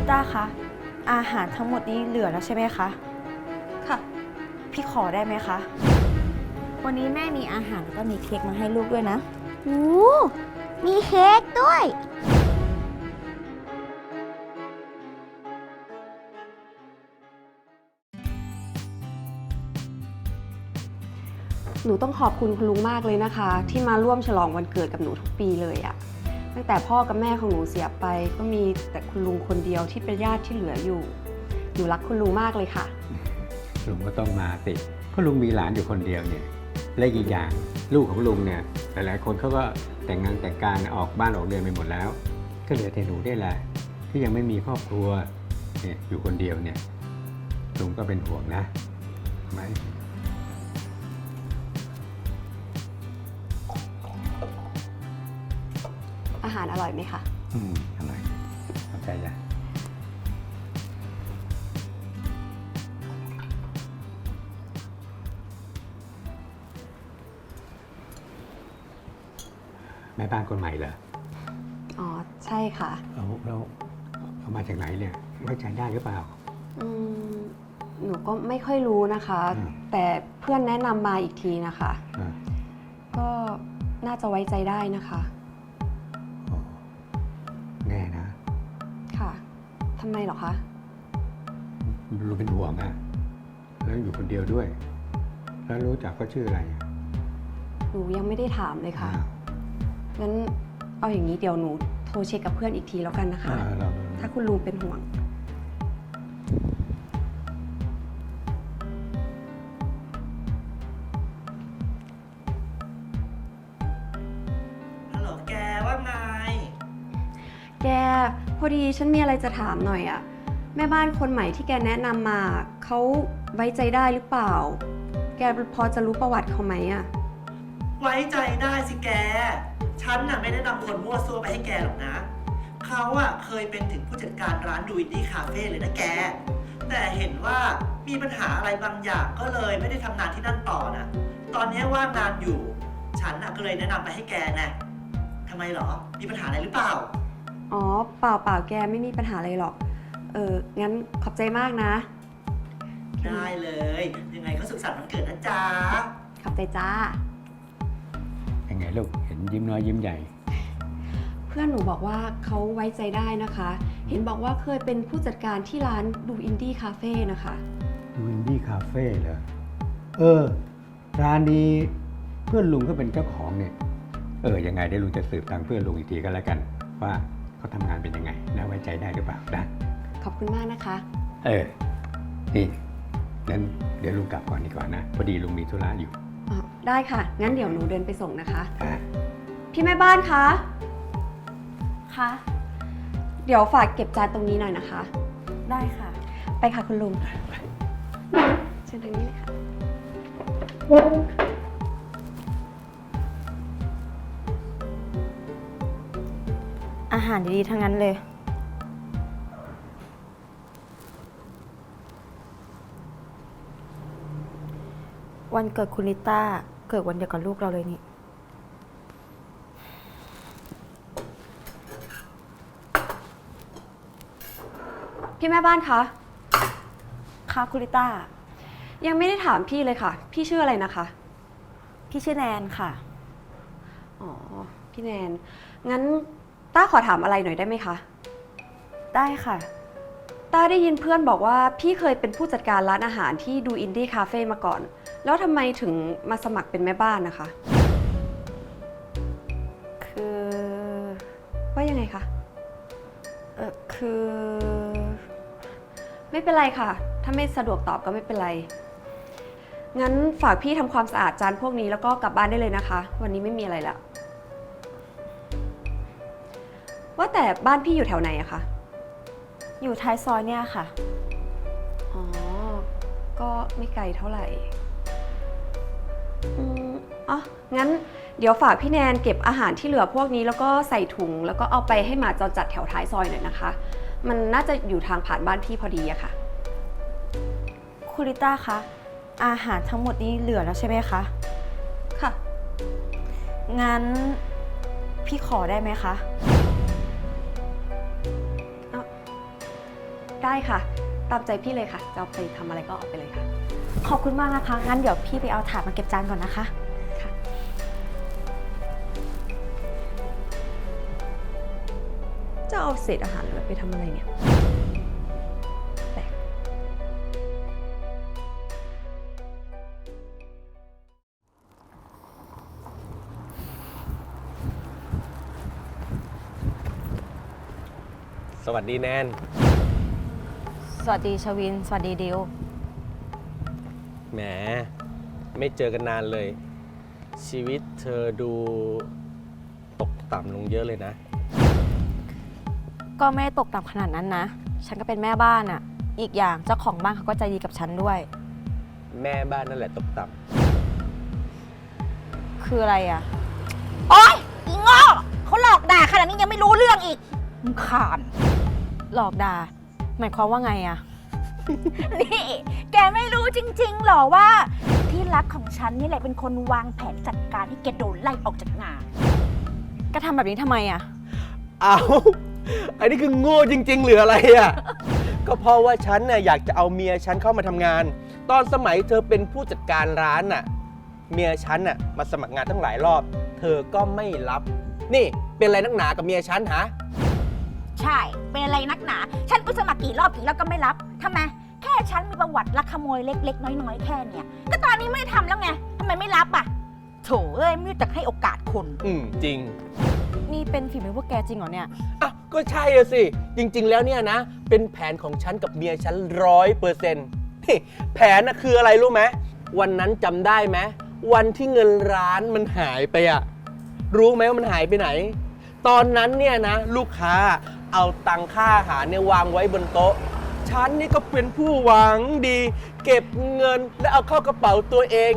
ลิต้าคะ อาหารทั้งหมดนี้เหลือแล้วใช่ไหมคะ ค่ะ พี่ขอได้ไหมคะ วันนี้แม่มีอาหารแล้วก็มีเค้กมาให้ลูกด้วยนะ โอ้มีเค้กด้วย หนูต้องขอบคุณคุณลุงมากเลยนะคะ ที่มาร่วมฉลองวันเกิดกับหนูทุกปีเลยอะ ตั้งแต่พ่อกับแม่ของหนูเสียไป ก็มีแต่คุณลุงคนเดียวที่เป็นญาติที่เหลืออยู่ หนูรักคุณลุงมากเลยค่ะ ลุงก็ต้องมาสิเพราะลุงมีหลานอยู่คนเดียวเนี่ย และอีกอย่างลูกของลุงเนี่ย หลายๆ คนเขาก็แต่งงานแต่งการออกบ้านออกเรือนไปหมดแล้ว ก็เหลือแต่หนูได้แหละที่ยังไม่มีครอบครัวเนี่ยอยู่คนเดียวเนี่ยลุงก็เป็นห่วงนะไหมาหารอร่อยไหมคะ อืมอร่อยเข้าใจจ้ะแม่บ้านคนใหม่เหรออ๋อ ใช่ค่ะ เอาเราเอามาจากไหนเนี่ยไว้ใจได้หรือเปล่า อืม หนูก็ไม่ค่อยรู้นะคะ อืม แต่เพื่อนแนะนำมาอีกทีนะคะ อ่าก็น่าจะไว้ใจได้นะคะ ไมเหรอคะ รู้เป็นห่วงอะแล้วอยู่คนเดียวด้วย แล้วรู้จักก็ชื่ออะไรอะหนูยังไม่ได้ถามเลยค่ะอ้าวงั้นเอาอย่างนี้เดี๋ยวหนูโทรเช็คกับเพื่อนอีกทีแล้วกันนะคะ อ่าเรา ถ้าคุณลุงเป็นห่วงฮั ดีฉันมีอะไรจะถามหน่อยอะแม่บ้านคนใหม่ที่แกแนะนำมาเขาไว้ใจได้หรือเปล่า แกพอจะรู้ประวัติเขาไหมอะไว้ใจได้สิแก ฉันน่ะไม่ได้นำคนมั่วซั่วไปให้แกหรอกนะ เขาอะเคยเป็นถึงผู้จัดการร้านดูอินดี้คาเฟ่เลยนะแก แต่เห็นว่ามีปัญหาอะไรบางอย่างก็เลยไม่ได้ทำงานที่นั่นต่อนะตอนนี้ว่างงานอยู่ ฉันน่ะก็เลยแนะนำไปให้แกนะทำไมหรอ มีปัญหาอะไรหรือเปล่า อ๋อ เปล่าเปล่าแกไม่มีปัญหาอะไรหรอก เออ งั้นขอบใจมากนะ ได้เลย ยังไงก็สุขสันต์วันเกิดนะจ๊ะ ขอบใจจ้า ยังไงลูกเห็นยิ้มน้อยยิ้มใหญ่ เพื่อนหนูบอกว่าเขาไว้ใจได้นะคะ เห็นบอกว่าเคยเป็นผู้จัดการที่ร้านดูอินดี้คาเฟ่นะคะวินดี้คาเฟ่เหรอ เออ ร้านนี้เพื่อนลุงก็เป็นเจ้าของเนี่ย เออ ยังไงเดี๋ยวลุงจะสืบทางเพื่อนลุงอีกทีก็แล้วกัน ว่า เขาทำงานเป็นยังไง น่าไว้ใจได้หรือเปล่านะขอบคุณมากนะคะ เออ นี่งั้นเดี๋ยวลุงกลับก่อนดีกว่านะ พอดีลุงมีธุระอยู่อ๋อได้ค่ะ งั้นเดี๋ยวหนูเดินไปส่งนะคะ อะพี่แม่บ้านคะ คะ เดี๋ยวฝากเก็บจานตรงนี้หน่อยนะคะ ได้ค่ะ ไปค่ะคุณลุงเชิญทางนี้เลยค่ะ หารดีๆ ทั้งนั้นเลย วันเกิดคุณลิต้า เกิดวันเดียวกับลูกเราเลยนี่ พี่แม่บ้านคะ ค่ะคุณลิต้า ยังไม่ได้ถามพี่เลยค่ะ พี่ชื่ออะไรนะคะ พี่ชื่อแนนค่ะ อ๋อ พี่แนน งั้น ต้าขอถามอะไรหน่อยได้ไหมคะ ได้ค่ะ ต้าได้ยินเพื่อนบอกว่าพี่เคยเป็นผู้จัดการร้านอาหารที่ดูอินดี้คาเฟ่มาก่อน แล้วทำไมถึงมาสมัครเป็นแม่บ้านนะคะ คือ ว่ายังไงคะ เออคือ ไม่เป็นไรค่ะ ถ้าไม่สะดวกตอบก็ไม่เป็นไร งั้นฝากพี่ทำความสะอาดจานพวกนี้แล้วก็กลับบ้านได้เลยนะคะ วันนี้ไม่มีอะไรละ ว่าแต่บ้านพี่อยู่แถวไหนอะคะ อยู่ท้ายซอยเนี่ยค่ะ อ๋อ ก็ไม่ไกลเท่าไหร่ อืมอ๋อ งั้นเดี๋ยวฝากพี่แนนเก็บอาหารที่เหลือพวกนี้แล้วก็ใส่ถุง แล้วก็เอาไปให้หมาจรจัดแถวท้ายซอยหน่อยนะคะ มันน่าจะอยู่ทางผ่านบ้านพี่พอดีอะค่ะ คุณลิต้าคะอาหารทั้งหมดนี้เหลือแล้วใช่ไหมคะ ค่ะ งั้นพี่ขอได้ไหมคะ ได้ค่ะ ตามใจพี่เลยค่ะ จะเอาไปทำอะไรก็เอาไปเลยค่ะ ขอบคุณมากนะคะ งั้นเดี๋ยวพี่ไปเอาถาดมาเก็บจานก่อนนะคะ จะเอาเศษอาหารหลือไปทำอะไรเนี่ยแปลกสวัสดีแนน สวัสดีชวิน สวัสดีดิว แหม ไม่เจอกันนานเลย ชีวิตเธอดูตกต่ำลงเยอะเลยนะ ก็ไม่ได้ตกต่ำขนาดนั้นนะ ฉันก็เป็นแม่บ้านอะ่ะอีกอย่างเจ้าของบ้านเขาก็ใจดีกับฉันด้วย แม่บ้านนั่นแหละตกต่คืออะไรอะ่ะโอ๊ยอีโง่เขาหลอกด่าขนาดนี้ยังไม่รู้เรื่องอีกรำคาญหลอกด่า หมายความว่าไงอะ่ะนี่แกไม่รู้จริงๆหรอว่า ที่รักของฉันนี่แหละเป็นคนวางแผนจัดการให้แกโดนไล่ออกจากงานก็ทำแบบนี้ทำไมอะ่ะำอ้าวอันนี้คือโง่จริง ๆ หรืออะไรอะ ก็เพราะว่าฉันน่ะอยากจะเอาเมียฉันเข้ามาทำงาน ตอนสมัยเธอเป็นผู้จัดการร้านน่ะ เมียฉันน่ะมาสมัครงานตั้งหลายรอบ เธอก็ไม่รับ นี่เป็นอะไรนักหนากับเมียฉันฮะ ใช่ เป็นอะไรนักหนา ฉันก็สมัครกี่รอบกี่รอบก็ไม่รับทำไม แค่ฉันมีประวัติลักขโมยเล็ก ๆ น้อยๆ แค่เนี่ย ก็ตอนนี้ไม่ได้ทำแล้วไงทำไมไม่รับอะโถเอ้ยไม่รู้จักให้โอกาสคน อืมจริง นี่เป็นฝีมือพวกแกจริงเหรอเนี่ย อะ ก็ใช่อะสิ จริง ๆ แล้วเนี่ยนะ เป็นแผนของฉันกับเมียฉันร้อยเปอร์เซ็นต์แผนน่ะคืออะไรรู้ไหม วันนั้นจำได้ไหม วันที่เงินร้านมันหายไปอะรู้ไหมว่ามันหายไปไหน ตอนนั้นเนี่ยนะ ลูกค้า เอาตังค่าอาหารเนี่ยวางไว้บนโต๊ะ ฉันนี่ก็เป็นผู้หวังดี เก็บเงินและเอาเข้ากระเป๋าตัวเอง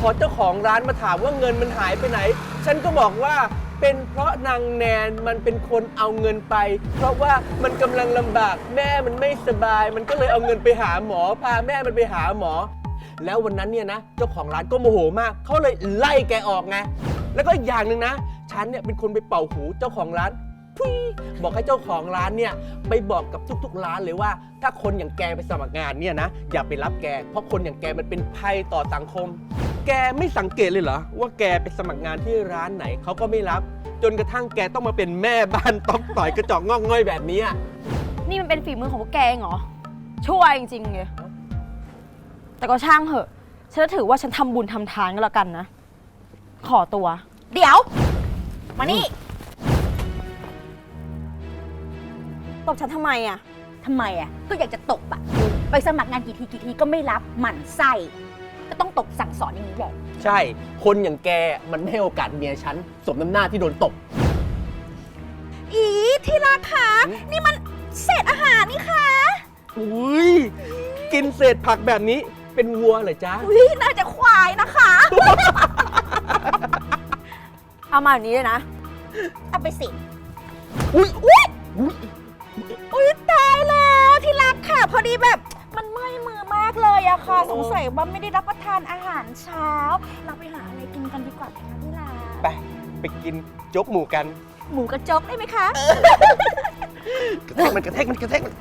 พอเจ้าของร้านมาถามว่าเงินมันหายไปไหน ฉันก็บอกว่าเป็นเพราะนางแนนมันเป็นคนเอาเงินไป เพราะว่ามันกำลังลำบากแม่มันไม่สบาย มันก็เลยเอาเงินไปหาหมอ พาแม่มันไปหาหมอ แล้ววันนั้นเนี่ยนะ เจ้าของร้านก็โมโหมากเขาเลยไล่แกออกไงแล้วก็อีกอย่างหนึ่งนะ ฉันเนี่ยเป็นคนไปเป่าหูเจ้าของร้าน บอกให้เจ้าของร้านเนี่ยไปบอกกับทุกๆร้านเลยว่า ถ้าคนอย่างแกไปสมัครงานเนี่ยนะอย่าไปรับแก เพราะคนอย่างแกมันเป็นภัยต่อสังคม แกไม่สังเกตเลยเหรอว่าแกไปสมัครงานที่ร้านไหนเขาก็ไม่รับ จนกระทั่งแกต้องมาเป็นแม่บ้านต้องต่อยกระจอกงอกง่อยแบบนี้อะนี่มันเป็นฝีมือของพวกแกเองเหรอ ช่วยจริงๆเลยแต่ก็ช่างเหอะ ฉันจะถือว่าฉันทำบุญทำทานก็แล้วกันนะ ขอตัว เดี๋ยว มานี่ ตบฉันทำไมอะทำไมอะก็อยากจะตบอะไปสมัครงานกี่ทีกี่ทีก็ไม่รับหมั่นไส้ก็ต้องตบสั่งสอนอย่างนี้แหละใช่ คนอย่างแกมันไม่ให้โอกาสเมียฉันสมน้ำหน้าที่โดนตบ อีที่รักคะนี่มันเศษอาหารนี่คะอุ้ยกินเศษผักแบบนี้เป็นวัวเหรอจ๊ะ อุ้ยน่าจะควายนะคะ เอามาแบบนี้เลยนะ เอาไปสิ อุ้ยอุ้ย พอดีแบบมันเมื่อยมือมากเลยอะค่ะ สงสัยว่าไม่ได้รับประทานอาหารเช้า เราไปหาอะไรกินกันดีกว่าไหมคะที่รักไปไปกินโจ๊กหมูกัน หมูกระจกได้ไหมคะ กระแทกมันกระแทกมันกระแทกมัน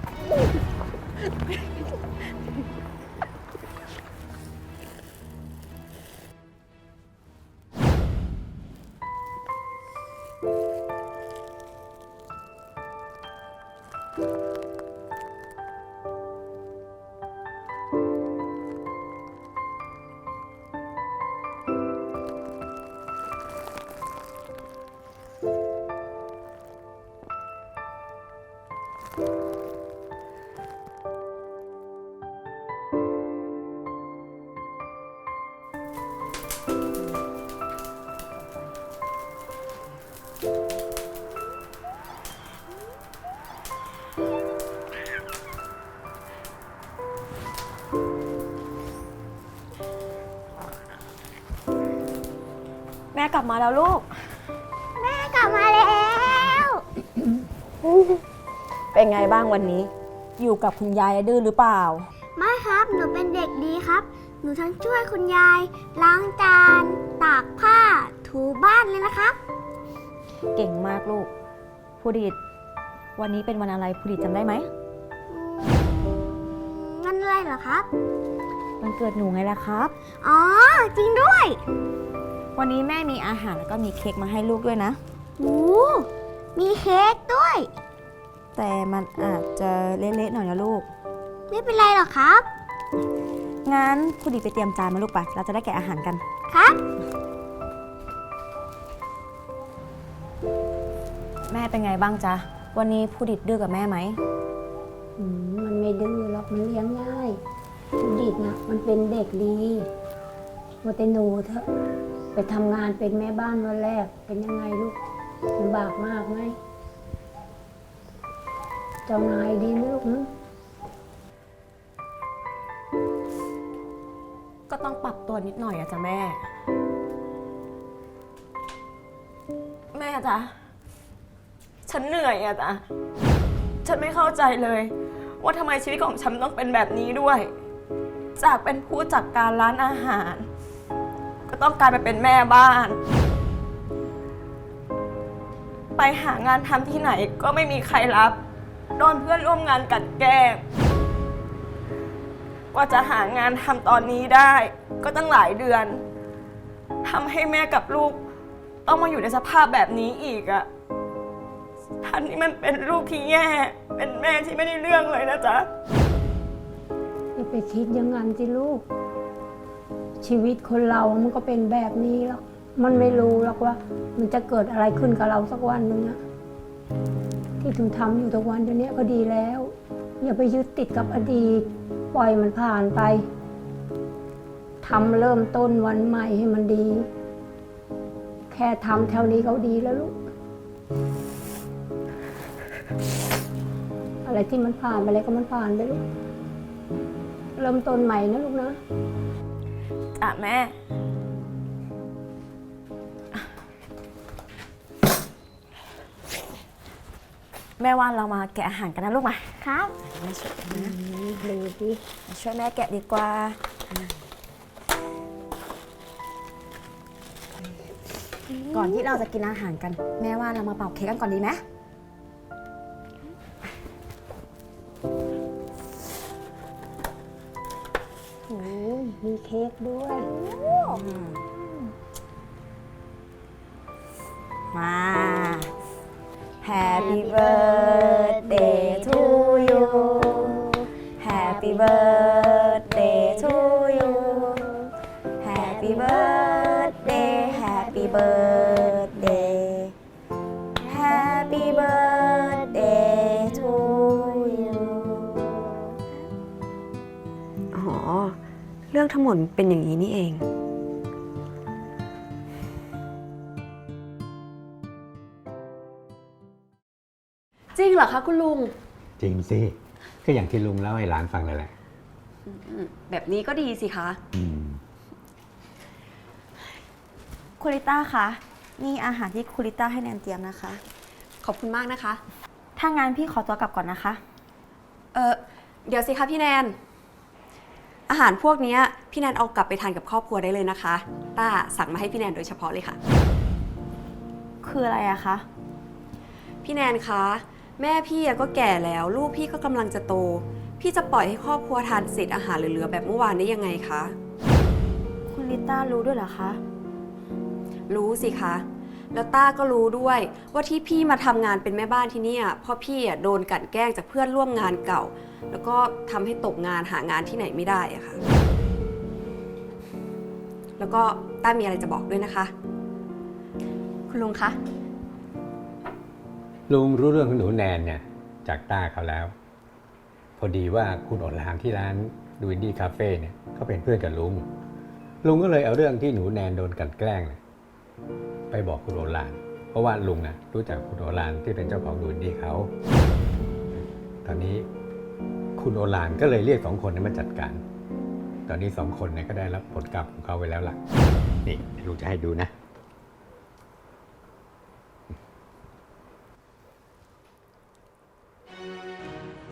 ม่กลับมาแล้วลูก แม่กลับมาแล้วเป็นไงบ้างวันนี้ อยู่กับคุณยายดื้อหรือเปล่า ไม่ครับ หนูเป็นเด็กดีครับ หนูทั้งช่วยคุณยาย ล้างจาน ตากผ้า ถูบ้านเลยนะครับ เก่งมากลูกผู้ดิตวันนี้เป็นวันอะไรผู้ดิตจำได้ไหมอืมอะไรเหรอครับ วันเกิดหนูไงล่ะครับ อ๋อ จริงด้วย วันนี้แม่มีอาหารแล้วก็มีเค้กมาให้ลูกด้วยนะ โอ้มีเค้กด้วย แต่มันอาจจะเละๆหน่อยนะลูก ไม่เป็นไรหรอกครับ งั้นคุณดีไปเตรียมจานมาลูกไป เราจะได้แกะอาหารกัน ครับ แม่เป็นไงบ้างจ๊ะ วันนี้ผู้ดิดดื้อกับแม่ไหม อืมมันไม่ดื้อหรอกมันเลี้ยงง่าย ผู้ดิดนะมันเป็นเด็กดีว่าแต่หนูเถอะ ไปทำงานเป็นแม่บ้านวันแรก เป็นยังไงลูกลำบากมากไหมเจ้านายดีไหมลูกหึก็ต้องปรับตัวนิดหน่อยอะจ๊ะแม่ แม่จ๊ะฉันเหนื่อยอะจ๊ะฉันไม่เข้าใจเลย ว่าทำไมชีวิตของฉันต้องเป็นแบบนี้ด้วย จากเป็นผู้จัดการร้านอาหาร ก็ต้องกายไปเป็นแม่บ้าน ไปหางานทำที่ไหนก็ไม่มีใครรับ โดนเพื่อนร่วมงานกัดแกล้งกว่าจะหางานทำตอนนี้ได้ ก็ตั้งหลายเดือนทำให้แม่กับลูก ต้องมาอยู่ในสภาพแบบนี้อีกอะท่านนี่มันเป็นลูกที่แย่ เป็นแม่ที่ไม่ได้เรื่องเลยนะจ๊ะอย่าไปคิดอยังงั้นสิลูก ชีวิตคนเรามันก็เป็นแบบนี้หรอกมันไม่รู้หรอกว่า มันจะเกิดอะไรขึ้นกับเราสักวันหนึ่งอะที่ถึงทำอยู่ทุกวันเดี๋ยวนี้ก็ดีแล้ว อย่าไปยึดติดกับอดีต ปล่อยมันผ่านไปทำเริ่มต้นวันใหม่ให้มันดี แค่ทำเท่านี้ก็ดีแล้วลูก อะไรที่มันผ่านไปแล้วก็มันผ่านไปลูก เริ่มต้นใหม่นะลูกนะ จ้ะแม่ แม่ว่าเรามาแกะอาหารกันนะลูกมาครับ แม่ช่วยนะดูสิช่วยแม่แกะดีกว่า ก่อนที่เราจะกินอาหารกัน แม่ว่าเรามาเป่าเค้กกันก่อนดีไหม Happy birthday to you Happy birthday to you Happy birthday Happy birthday Happy birthday to you อ๋อ เรื่องทั้งหมดเป็นอย่างนี้นี่เอง คะคุณลุง จริงสิ ก็อย่างที่ลุงเล่าให้หลานฟังเลยแหละ แบบนี้ก็ดีสิคะอืม คุณลิต้าคะนี่อาหารที่คุณลิต้าให้แนนเตรียมนะคะ ขอบคุณมากนะคะ ถ้างั้นพี่ขอตัวกลับก่อนนะคะ เออเดี๋ยวสิคะพี่แนน อาหารพวกเนี้ยพี่แนนเอากลับไปทานกับครอบครัวได้เลยนะคะต้าสั่งมาให้พี่แนนโดยเฉพาะเลยค่ะ คืออะไรอะคะ พี่แนนคะ แม่พี่อะก็แก่แล้ว ลูกพี่ก็กำลังจะโต พี่จะปล่อยให้ครอบครัวทานเศษอาหารเหลือๆแบบเมื่อวานได้ยังไงคะ คุณลิต้ารู้ด้วยเหรอคะ รู้สิคะ แล้วต้าก็รู้ด้วยว่าที่พี่มาทำงานเป็นแม่บ้านที่เนี่ยเพราะพี่อะโดนกลันแกล้งจากเพื่อนร่วมงานเก่า แล้วก็ทำให้ตกงานหางานที่ไหนไม่ได้อะค่ะ แล้วก็ต้ามีอะไรจะบอกด้วยนะคะ คุณลุงคะ ลุงรู้เรื่องของหนูแนนเนี่ยจากต้าเขาแล้ว พอดีว่าคุณอดรามที่ร้านดูอินดี้คาเฟ่เนี่ยเขาเป็นเพื่อนกับลุง ลุงก็เลยเอาเรื่องที่หนูแนนโดนกันแกล้งเนี่ยไปบอกคุณโอรานเพราะว่าลุงนะรู้จักคุณโอรานที่เป็นเจ้าของดูอินดี้เขาตอนนี้คุณโอรานก็เลยเรียกสองคนนี้มาจัดการ ตอนนี้สองคนเนี่ยก็ได้รับผลกรรมของเขาไปแล้วล่ะ นี่ลุงจะให้ดูนะ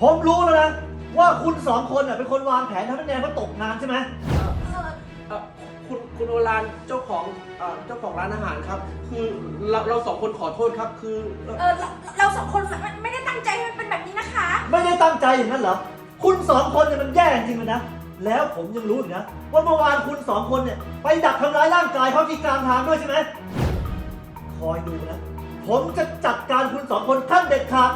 ผมรู้แล้วนะว่าคุณสองคนน่ะเป็นคนวางแผนทำให้แนนเขาตกงานใช่ไหมเอ่อคุณคุณโอรานเจ้าของเอ่อเจ้าของร้านอาหารครับ คือเราเราสองคนขอโทษครับ คือเออเราเราสองคนไม่ไม่ได้ตั้งใจให้มันเป็นแบบนี้นะคะ ไม่ได้ตั้งใจอย่างนั้นเหรอ คุณสองคนเนี่ยมันแย่จริงๆเลยนะ แล้วผมยังรู้อีกนะว่าเมื่อวานคุณสองคนเนี่ยไปดักทำร้ายร่างกายเขาที่กลางทางด้วยใช่ไหมคอยดูนะ ผมจะจัดการคุณสองคนขั้นเด็ดขาด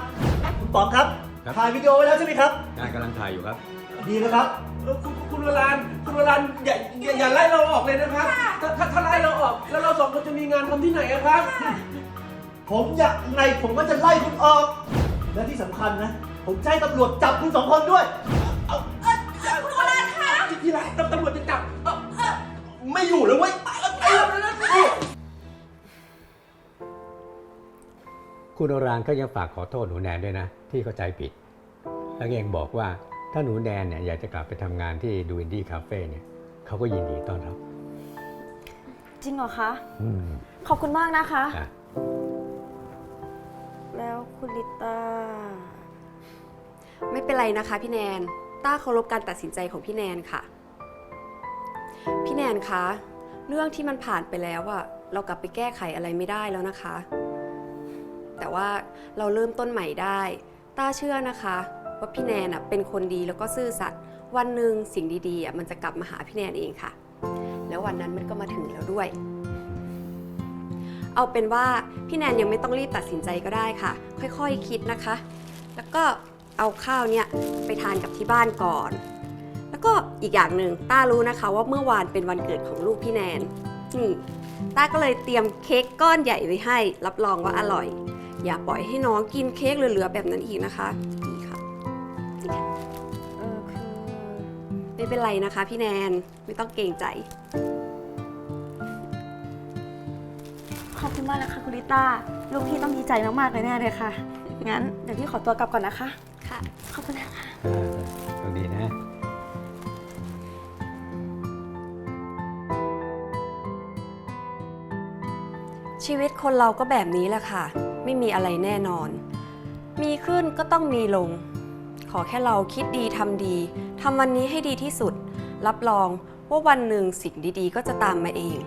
คุณป๋องครับ ครับ ถ่ายวิดีโอไว้แล้วใช่ไหมครับ งานกำลังถ่ายอยู่ครับ ดีนะครับเอ่อคุณคุณวรานคุณวรานอย่าอย่าอย่าไล่เราออกเลยนะครับ ถ้าถ้าถ้าไล่เราออก แล้วเราสองคนจะมีงานทำที่ไหนอะครับ ผมอยากไงผมก็จะไล่คุณออก และที่สำคัญนะ ผมจะให้ตำรวจจับคุณสองคนด้วยคุณวรานค่ะที่ไรตำรวจจะจับเอ่อเอ่อไม่อยู่แล้วเว้ยเอ้ยเอ้ยเอ้ย คุณโอรานก็ยังฝากขอโทษหนูแนนด้วยนะ ที่เข้าใจผิด แล้วก็ยังบอกว่าถ้าหนูแนนเนี่ยอยากจะกลับไปทำงานที่ดูอินดี้คาเฟ่เนี่ยเขาก็ยินดีต้อนรับจริงเหรอคะ อืมขอบคุณมากนะคะ อะแล้วคุณลิต้าไม่เป็นไรนะคะพี่แนน ต้าเคารพการตัดสินใจของพี่แนนค่ะ พี่แนนคะ เรื่องที่มันผ่านไปแล้วอะเรากลับไปแก้ไขอะไรไม่ได้แล้วนะคะ แต่ว่าเราเริ่มต้นใหม่ได้ ต้าเชื่อนะคะ ว่าพี่แนนเป็นคนดีแล้วก็ซื่อสัตย์วันหนึ่งสิ่งดีๆมันจะกลับมาหาพี่แนนเองค่ะ แล้ววันนั้นมันก็มาถึงแล้วด้วย เอาเป็นว่าพี่แนนยังไม่ต้องรีบตัดสินใจก็ได้ค่ะ ค่อยๆคิดนะคะ แล้วก็เอาข้าวเนี่ยไปทานกับที่บ้านก่อน แล้วก็อีกอย่างหนึ่งต้ารู้นะคะ ว่าเมื่อวานเป็นวันเกิดของลูกพี่แนนนี่ต้าก็เลยเตรียมเค้กก้อนใหญ่ไว้ให้ รับรองว่าอร่อย อย่าปล่อยให้น้องกินเค้กเหลือๆแบบนั้นอีกนะคะนี่ค่ะเออคือไม่เป็นไรนะคะ พี่แนนไม่ต้องเกรงใจ ขอบคุณมากนะคะคุณลิต้าลูกพี่ต้องดีใจมากๆเลยแน่เลยค่ะ งั้นเดี๋ยวพี่ขอตัวกลับก่อนนะคะ ค่ะ ขอบคุณนะคะอ่าโชคดีนะ ชีวิตคนเราก็แบบนี้แหละค่ะ ไม่มีอะไรแน่นอน มีขึ้นก็ต้องมีลง ขอแค่เราคิดดีทำดีทำวันนี้ให้ดีที่สุด รับรองว่าวันหนึ่งสิ่งดีๆ ก็จะตามมาเอง